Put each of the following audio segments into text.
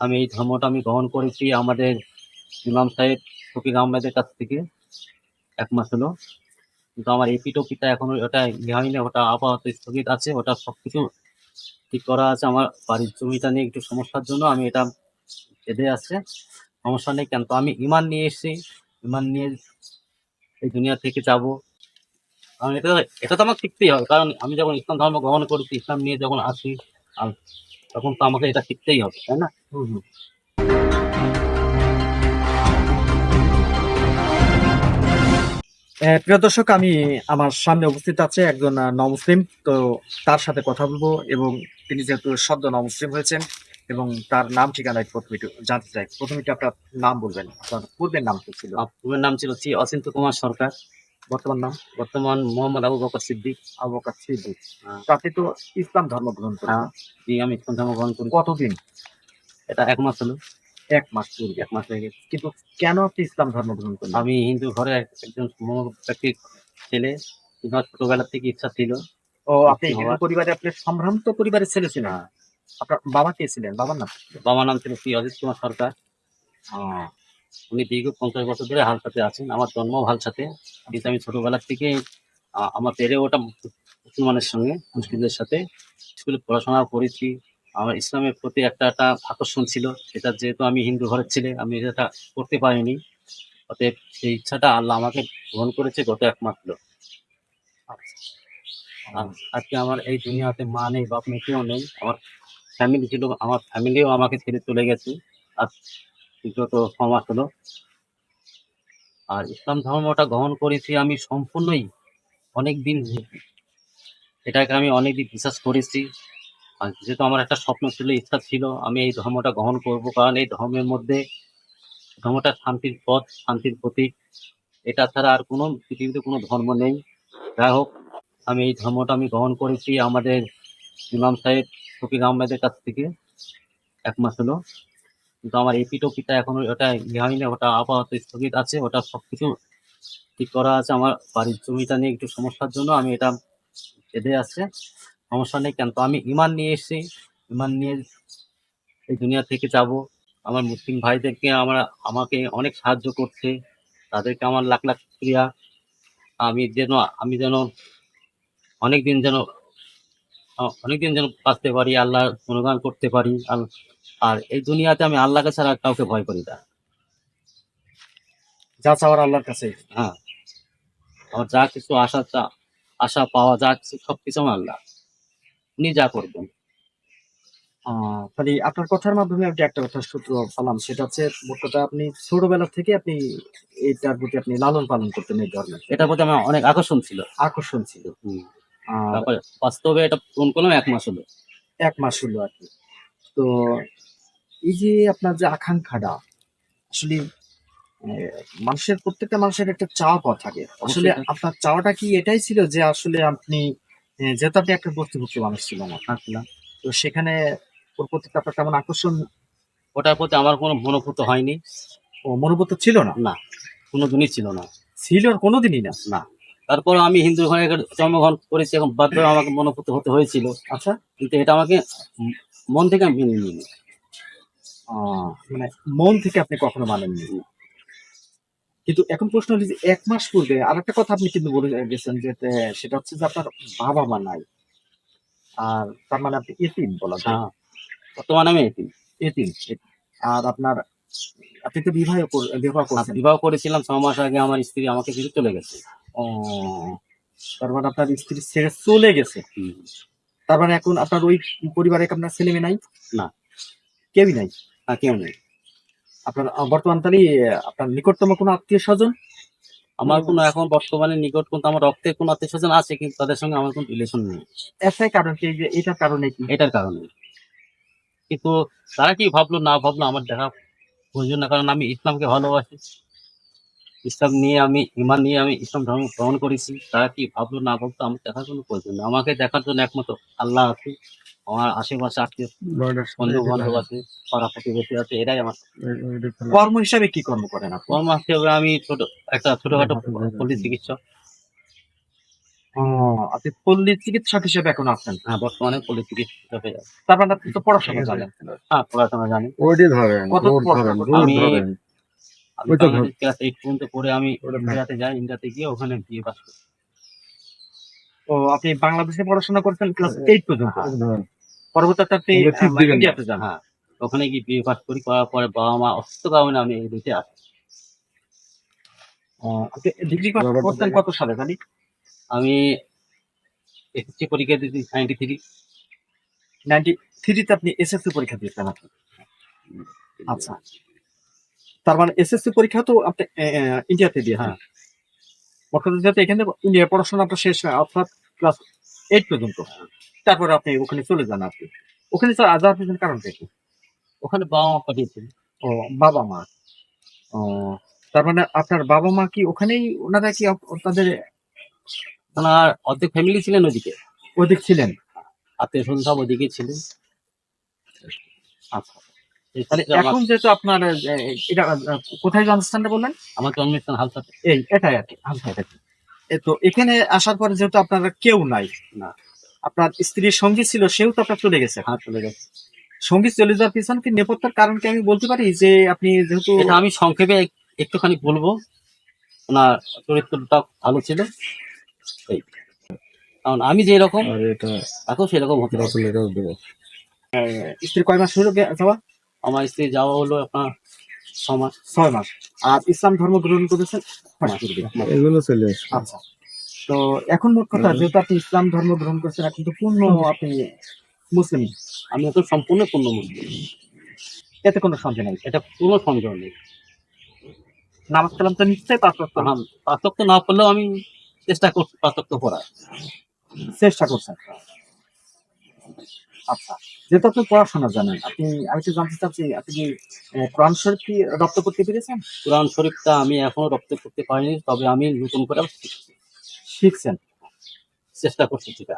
আমি এই ধর্মটা আমি গ্রহণ করেছি আমাদের ইমাম সাহেব ফকির আহমেদের কাছ থেকে এক মাস হলো। কিন্তু আমার এপি টপিটা এখনও ওটা ইয়ে হয়নি, ওটা আপাতত স্থগিত আছে, ওটা সব কিছু ঠিক করা আছে। আমার বাড়ির জমিটা নিয়ে একটু সমস্যার জন্য আমি এটা বেঁধে আছে, সমস্যা নেই কেন? তো আমি ইমান নিয়ে এসেছি, ইমান নিয়ে এই দুনিয়া থেকে যাব। কারণ এটা এটা তো আমার শিখতেই হবে। কারণ আমি যখন ইসলাম ধর্ম গ্রহণ করেছি, ইসলাম নিয়ে যখন আসি আম- তখন তো আমাকে এটা শিখতেই হবে, তাই না? হুম। প্রিয় দর্শক আমি আমার সামনে উপস্থিত আছে একজন নমুসলিম। তো তার সাথে কথা বলব এবং তিনি যেহেতু সদ্য নমুসলিম হয়েছেন এবং তার নাম ঠিকানা প্রথমে জানতে চাই। প্রথমে আপনার নাম বলবেন। আপনার পূর্বের নাম কি ছিল? পূর্বের নাম ছিল শ্রী অচিন্ত কুমার সরকার। বর্তমান নাম? বর্তমান মোহাম্মদ আবু বকর সিদ্দিক। আবু বকর সিদ্দিক। হ্যাঁ। তো আপনি তো ইসলাম ধর্ম গ্রহণ করেন হ্যাঁ। আমি ইসলাম ধর্ম গ্রহণ করি। কতদিন? এটা এক মাস হলো এক মাস পূর্বে এক মাস হয়ে গেছে কিন্তু কেন আপনি ইসলাম ধর্ম গ্রহণ করলেন আমি হিন্দু ঘরে একজন ব্যক্তির ছেলে কিন্তু আমার ছোটবেলা থেকে ইচ্ছা ছিল। ও আপনি হিন্দু পরিবারে আপনি সম্ভ্রান্ত পরিবারের ছেলে ছিলেন? আপনার বাবা কে ছিলেন? বাবার নাম? বাবার নাম ছিল শ্রী অজিত কুমার সরকার। উনি দীর্ঘ পঞ্চাশ বছর ধরে হালসাতে আছেন। আমার জন্ম হালসাতে কিন্তু আমি ছোটবেলা থেকে আমার পেরে ওটা মুসলমানের সঙ্গে মুসলিমদের সাথে স্কুলে পড়াশোনা করেছি। আমার ইসলামের প্রতি একটা একটা আকর্ষণ ছিল। সেটা যেহেতু আমি হিন্দু ঘরের ছেলে আমি এটা করতে পারিনি। অতএব সেই ইচ্ছাটা আল্লাহ আমাকে গ্রহণ করেছে গত এক মাস আর আজকে আমার এই দুনিয়াতে মা নেই বাপ নেই কেউ নেই। আমার ফ্যামিলি ছিল আমার ফ্যামিলিও আমাকে ছেড়ে চলে গেছে। আর বিগত ছ মাস হলো। আর ইসলাম ধর্মটা গ্রহণ করেছি আমি সম্পূর্ণই অনেক দিন এটাকে আমি অনেক দিন বিশ্বাস করেছি। যেহেতু আমার একটা স্বপ্ন ছিল, ইচ্ছা ছিল, আমি এই ধর্মটা গ্রহণ করব। কারণ এই ধর্মের মধ্যে ধর্মটা শান্তির পথ, শান্তির প্রতীক। এটা ছাড়া আর কোনো, পৃথিবীতে কোনো ধর্ম নেই। যাই হোক, আমি এই ধর্মটা আমি গ্রহণ করেছি আমাদের ইমাম সাহেব ফকির আহমেদের কাছ থেকে। এক মাস হলো। কিন্তু আমার এপি টপিটা এখনও ওটা ইয়ে হয়নি ওটা আপাতত স্থগিত আছে, ওটা সব কিছু ঠিক করা আছে। আমার বাড়ির জমিটা নিয়ে একটু সমস্যার জন্য আমি এটা বেঁধে আছে। সমস্যা নেই কেন? তো আমি ইমান নিয়ে এসেছি। ইমান নিয়ে এই দুনিয়া থেকে যাব। আমার মুসলিম ভাইদেরকে আমরা আমাকে অনেক সাহায্য করছে। তাদেরকে আমার লাখ লাখ ক্রিয়া আমি যেন আমি যেন অনেক দিন যেন অনেক দিন যেন বাঁচতে পারি আল্লাহ গুণগান করতে পারি। আর এই দুনিয়াতে আমি আল্লাহকে ছাড়া আর কাউকে ভয় করি না। যা চাওয়ার আল্লাহর কাছে। হ্যাঁ। আমার যা কিছু আশা চা- আশা পাওয়া যা কিছু সবকিছু আমার আল্লাহ। উনি যা করবেন। তাহলে আপনার কথার মাধ্যমে আমি একটা কথা সূত্র পালাম সেটা হচ্ছে মোট কথা আপনি ছোটবেলা থেকে আপনি এইটার প্রতি আপনি লালন পালন করতেন এই ধর্মের এটার প্রতি আমার অনেক আকর্ষণ ছিল। আকর্ষণ ছিল। তারপরে বাস্তবে এটা পূরণ করলাম এক মাস হলো। এক মাস হলো আর কি। তো এই যে আপনার যে আকাঙ্ক্ষাটা আসলে মানুষের প্রত্যেকটা মানুষের একটা চাওয়া থাকে। আসলে আপনার চাওয়াটা কি এটাই ছিল যে আসলে আপনি যেহেতু আপনি একটা বস্তুভুক্ত মানুষ ছিলেন না আসলাম তো সেখানে ওর প্রতি আপনার তেমন আকর্ষণ? ওটার প্রতি আমার কোনো মনোভূত হয়নি। ও মনোভূত ছিল না? না কোনো দিনই ছিল না। ছিল আর কোনোদিনই না? না। তারপর আমি হিন্দু ঘরে জন্মগ্রহণ করেছি এখন বাধ্য আমাকে মনোভূত হতে হয়েছিল। আচ্ছা। কিন্তু এটা আমাকে মন থেকে আমি মেনে নিইনি মানে মন থেকে আপনি কখনো মানেননি? কিন্তু এখন প্রশ্ন হলো যে এক মাস পূর্বে আর একটা কথা আপনি কিন্তু বলে গেছেন যে সেটা হচ্ছে যে আপনার বাবা মা নাই। আর তার মানে আপনি এতিম বলা যায়। হ্যাঁ বর্তমানে আমি এতিম। এতিম। আর আপনার আপনি তো বিবাহ বিবাহ করছেন। বিবাহ করেছিলাম ছ মাস আগে আমার স্ত্রী আমাকে ছেড়ে চলে গেছে। ও তার মানে আপনার স্ত্রী ছেড়ে চলে গেছে। তার মানে এখন আপনার ওই পরিবারে আপনার ছেলে মেয়ে নাই? না। কেউই নাই? আর কেউ নেই। আপনার বর্তমান তাহলে আপনার নিকটতম কোনো আত্মীয় স্বজন? আমার কোনো এখন বর্তমানে নিকট কিন্তু আমার রক্তের কোনো আত্মীয় স্বজন আছে কিন্তু তাদের সঙ্গে আমার কোনো রিলেশন নেই। একটাই কারণ কি? যে এটার কারণে কি? এটার কারণে। কিন্তু তারা কি ভাবলো না ভাবলো আমার দেখা প্রয়োজন না কারণ আমি ইসলামকে ভালোবাসি। ইসলাম নিয়ে আমি ইমান নিয়ে আমি ইসলাম ধর্ম গ্রহণ করেছি। তারা কি ভাবলো না ভাবলো আমার দেখার কোনো প্রয়োজন নেই। আমাকে দেখার জন্য একমাত্র আল্লাহ আছে। আমার আশেপাশে আত্মীয় বন্ধু বান্ধব আছে পাড়া প্রতিবেশী আছে এরাই আমার কর্ম হিসাবে কি কর্ম করেন আপনি কর্ম হিসেবে আমি ছোট একটা ছোটখাটো পল্লী চিকিৎসক। আপনি পল্লী চিকিৎসক হিসেবে এখন আছেন? হ্যাঁ বর্তমানে হয়ে মানে আপনি তো পড়াশোনা জানেন। হ্যাঁ পড়াশোনা জানি। ওইটি ধরেন আমি- ক্লাস এইট পর্যন্ত পড়ে আমি ইন্ডিয়াতে যাই ইন্ডিয়াতে গিয়ে ওখানে বিয়ে পাস করি। ও আপনি বাংলাদেশে পড়াশোনা করছেন ক্লাস এইট পর্যন্ত। পরবর্তীতে যান হ্যাঁ ওখানে গিয়ে বিয়ে পাস করি করার পরে বাবা মা অসুস্থ কারণে আমি এই দেশে আসি ডিগ্রি পাস করতেন কত সালে জানি? আমি এসএসসি পরীক্ষা দিয়েছি নাইনটি থ্রি নাইনটি থ্রিতে আপনি এসএসসি পরীক্ষা দিয়েছেন আপনি আচ্ছা। তার মানে এসএসসি পরীক্ষা তো আপনি ইন্ডিয়াতে দিয়ে হ্যাঁ। মোট কথা এখানে ইন্ডিয়া পড়াশোনা আপনার শেষ হয় অর্থাৎ ক্লাস এইট পর্যন্ত। তারপরে আপনি ওখানে চলে যান আপনি ওখানে আজাদ পিছনে কারণ কি? ওখানে বাবা মা পাঠিয়েছিল ও বাবা মা। ও তার মানে আপনার বাবা মা কি ওখানেই ওনারা কি তাদের ওনার অর্ধেক ফ্যামিলি ছিলেন ওদিকে। ওদিক ছিলেন? আত্মীয় স্বজন সব ওদিকে ছিলেন। আচ্ছা। তাহলে এখন যেহেতু আপনার এটা কোথায় জন্মস্থানটা বললেন? আমার জন্মস্থান হালসাতে এই এটাই আর কি। এ তো এখানে আসার পরে যেহেতু আপনার কেউ নাই। না। আপনার স্ত্রীর সঙ্গী ছিল সেও তো আপনার চলে গেছে। হাত চলে গেছে। সঙ্গী চলে যাওয়ার পিছনে কি নেপথ্যের কারণ কি আমি বলতে পারি যে আপনি যেহেতু এটা আমি সংক্ষেপে একটুখানি বলব। ওনার চরিত্রটা ভালো ছিল। এই। কারণ আমি যে রকম আর এটা তাকেও সেরকম হতে দেবো। স্ত্রী কয় মাস হলো যাওয়া? আমার স্ত্রী যাওয়া হলো আপনার ছ মাস। ছয় মাস। আর ইসলাম ধর্ম গ্রহণ করেছেন। এগুলো চলে আচ্ছা। তো এখন মোট কথা যেহেতু আপনি ইসলাম ধর্ম গ্রহণ করছেন এখন তো পূর্ণ আপনি মুসলিম। আমি এখন সম্পূর্ণ পূর্ণ মুসলিম। এতে কোনো সন্দেহ নাই। এটা কোনো সন্দেহ নেই। নামাজ কালাম তো নিশ্চয়ই পাঁচ ওয়াক্ত পার্থক্য না পড়লেও আমি চেষ্টা করছি পার্থক্য পড়ার। চেষ্টা করছেন। আচ্ছা যেহেতু আপনি পড়াশোনা জানেন আপনি আমি তো জানতে চাচ্ছি আপনি কি কোরআন শরীফ কি রপ্ত করতে পেরেছেন? কোরআন শরীফটা আমি এখনও রপ্ত করতে পারিনি তবে আমি নতুন করে শিখছি। শিখছেন। চেষ্টা করছি এটা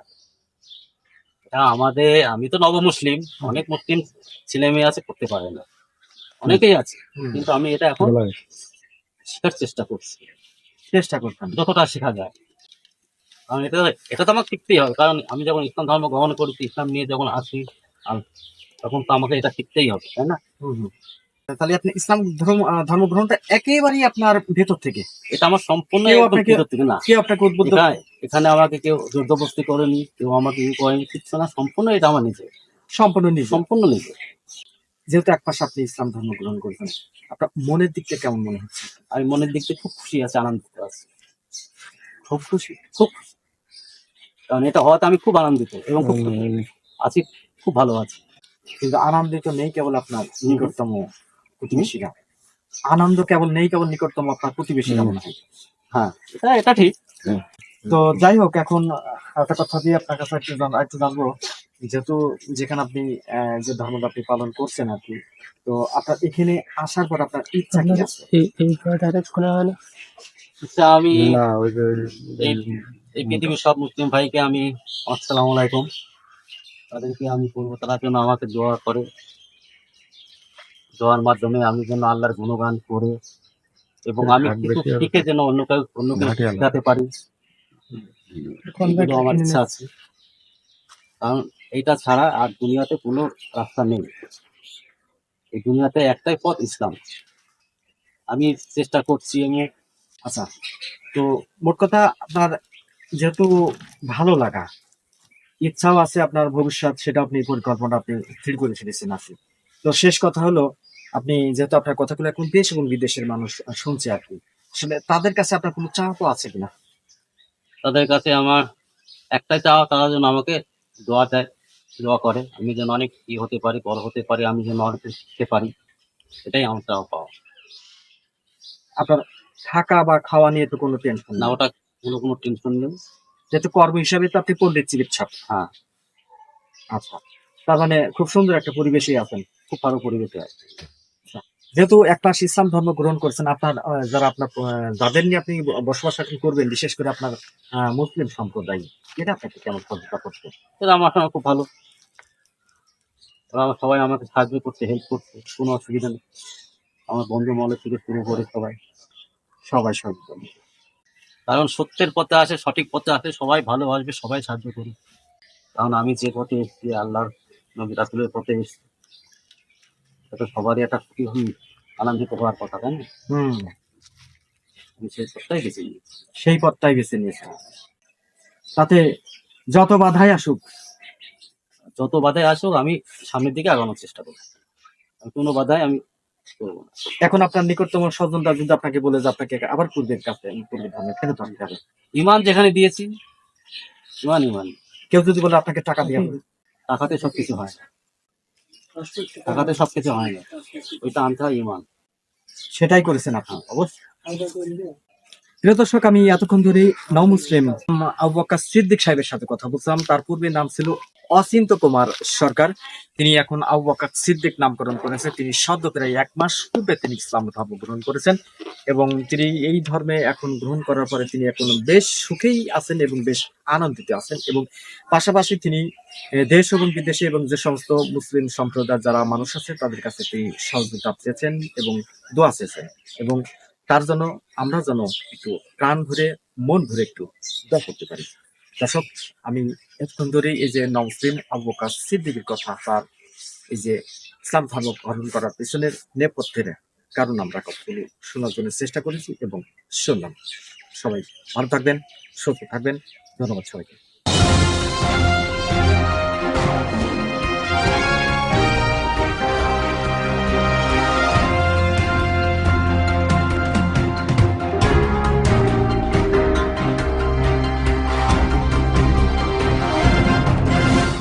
আমাদের আমি তো নব মুসলিম অনেক মুসলিম ছেলে মেয়ে আছে করতে পারে না। অনেকেই আছে কিন্তু আমি এটা এখন শেখার চেষ্টা করছি। চেষ্টা করতাম যতটা শেখা যায়। কারণ এটা এটা তো আমাকে শিখতেই হবে। কারণ আমি যখন ইসলাম ধর্ম গ্রহণ করেছি ইসলাম নিয়ে যখন আসি তখন তো আমাকে এটা শিখতেই হবে তাই না? তাহলে আপনি ইসলাম ধর্ম ধর্ম গ্রহণটা একেবারেই আপনার ভেতর থেকে। এটা আমার সম্পূর্ণ আপনাকে- ভিতর থেকে না। কে আপনাকে উদ্বুদ্ধ এখানে আমাকে কেউ জোরদবস্তি করেনি কেউ আমাকে ই করেনি কিছু না সম্পূর্ণ এটা আমার নিজে সম্পূর্ণ নিজে সম্পূর্ণ নিজে যেহেতু এক মাস আপনি ইসলাম ধর্ম গ্রহণ করেছেন আপনার মনের দিক থেকে কেমন মনে হচ্ছে? আমি মনের দিক থেকে খুব খুশি আছি আনন্দিত আছি। খুব খুশি? খুব খুশি। কারণ এটা হওয়াতে আমি খুব আনন্দিত এবং খুব আছি খুব ভালো আছি। কিন্তু আনন্দিত নেই কেবল আপনার নিকটতম প্রতিবেশীরা আনন্দ কেবল নেই কেবল নিকটতম আপনার প্রতিবেশীরা। মনে হয় হ্যাঁ এটা ঠিক। তো যাই হোক এখন একটা কথা দিয়ে আপনার কাছে একটু একটু জানব যেহেতু যেখানে আপনি আহ, যে ধর্মটা আপনি পালন করছেন আর কি তো আপনার এখানে আসার পর আপনার ইচ্ছা কি আছে? আচ্ছা আমি না ওই যে এই- এই পৃথিবীর সব মুসলিম ভাইকে আমি আসসালামু আলাইকুম। তাদেরকে আমি বলব তারা যেন আমাকে দোয়া করে। দোয়ার মাধ্যমে আমি যেন আল্লাহর গুণগান করে এবং আমি কিছু শিখে যেন অন্য কেউ অন্য কেউ। শেখাতে পারি। আমার ইচ্ছা আছে। কারণ এইটা ছাড়া আর দুনিয়াতে কোনো রাস্তা নেই। এই দুনিয়াতে একটাই পথ ইসলাম। আমি চেষ্টা করছি এবং আচ্ছা তো মোট কথা আপনার যেহেতু ভালো লাগা ইচ্ছাও আছে আপনার ভবিষ্যৎ সেটা আপনি পরিকল্পনা আপনি স্থির করে ফেলেছেন আছে তো শেষ কথা হলো আপনি যেহেতু আপনার কথাগুলো এখন দেশ এবং বিদেশের মানুষ শুনছে আর কি। আসলে তাদের কাছে আপনার কোনো চাওয়া তো আছে কিনা? তাদের কাছে আমার একটাই চাওয়া তারা যেন আমাকে দোয়া দেয় দোয়া করে। আমি যেন অনেক ই হতে পারি বড় হতে পারি আমি যেন অনেক শিখতে পারি। এটাই আমার চাওয়া পাওয়া। আপনার থাকা বা খাওয়া নিয়ে তো কোনো টেনশন না ওটা কোনো কোনো টেনশন নেই। যেহেতু কর্ম হিসাবে তো আপনি পণ্ডিত চিকিৎসক। হ্যাঁ। আচ্ছা। তার মানে খুব সুন্দর একটা পরিবেশে আছেন খুব ভালো পরিবেশে আছে যেহেতু একটা ইসলাম ধর্ম গ্রহণ করছেন, আপনার যারা আপনার যাদের নিয়ে আপনি বসবাস করবেন, বিশেষ করে আপনার মুসলিম সম্প্রদায়, এটা আপনাকে কেমন সহযোগিতা করছে এটা আমার সঙ্গে খুব ভালো। সবাই আমাকে সাহায্য করছে হেল্প করছে, কোনো অসুবিধা নেই। আমার বন্ধু মহলের থেকে শুরু করে সবাই সবাই সহযোগিতা কারণ সত্যের পথে আসে, সঠিক পথে আসে, সবাই ভালোবাসবে, সবাই সাহায্য করবে। কারণ আমি যে পথে এসেছি, আল্লাহর নবী রাসুলের পথে এসেছি। এটা সবারই একটা আনন্দিত হওয়ার কথা তাই না? হুম। আমি সেই পথটাই গেছি সেই পথটাই বেছে নিয়েছেন তাতে যত বাধাই আসুক যত বাধাই আসুক আমি সামনের দিকে আগানোর চেষ্টা করব। কোনো বাধাই আমি করব না। এখন আপনার নিকটতম স্বজনরা যদি আপনাকে বলে যে আপনাকে আবার পূর্বের কাছে পূর্বের ধর্মে ফেরত আসতে হবে ইমান যেখানে দিয়েছি ইমান ইমান। কেউ যদি বলে আপনাকে টাকা দিয়ে টাকাতে সবকিছু হয়। না সব কিছু হয় না। ওইটা আনতে হয় ইমান। সেটাই করেছেন আপনি। অবশ্যই। দর্শক, আমি এতক্ষণ ধরে নও মুসলিম আবু সিদ্দিক সাহেবের সাথে কথা বলছিলাম। তার পূর্বে নাম ছিল অচিন্ত কুমার সরকার। তিনি এখন আবু সিদ্দিক নামকরণ করেছেন। তিনি সদ্য এক মাস পূর্বে তিনি ইসলাম ধর্ম গ্রহণ করেছেন এবং তিনি এই ধর্মে এখন গ্রহণ করার পরে তিনি এখন বেশ সুখেই আছেন এবং বেশ আনন্দিত আছেন এবং পাশাপাশি তিনি দেশ এবং বিদেশে এবং যে সমস্ত মুসলিম সম্প্রদায়ের যারা মানুষ আছে, তাদের কাছে তিনি সহযোগিতা চেয়েছেন এবং দোয়া চেয়েছেন এবং তার জন্য আমরা যেন একটু প্রাণ ভরে, মন ভরে একটু দোয়া করতে পারি। দর্শক, আমি এতক্ষণ ধরে এই যে নমসলিম আবকাশ সিদ্দিকের কথা, তার এই যে ইসলাম ধর্ম গ্রহণ করার পেছনের নেপথ্যের কারণ আমরা কতগুলো শোনার জন্য চেষ্টা করেছি এবং শুনলাম। সবাই ভালো থাকবেন, সুস্থ থাকবেন। ধন্যবাদ সবাইকে।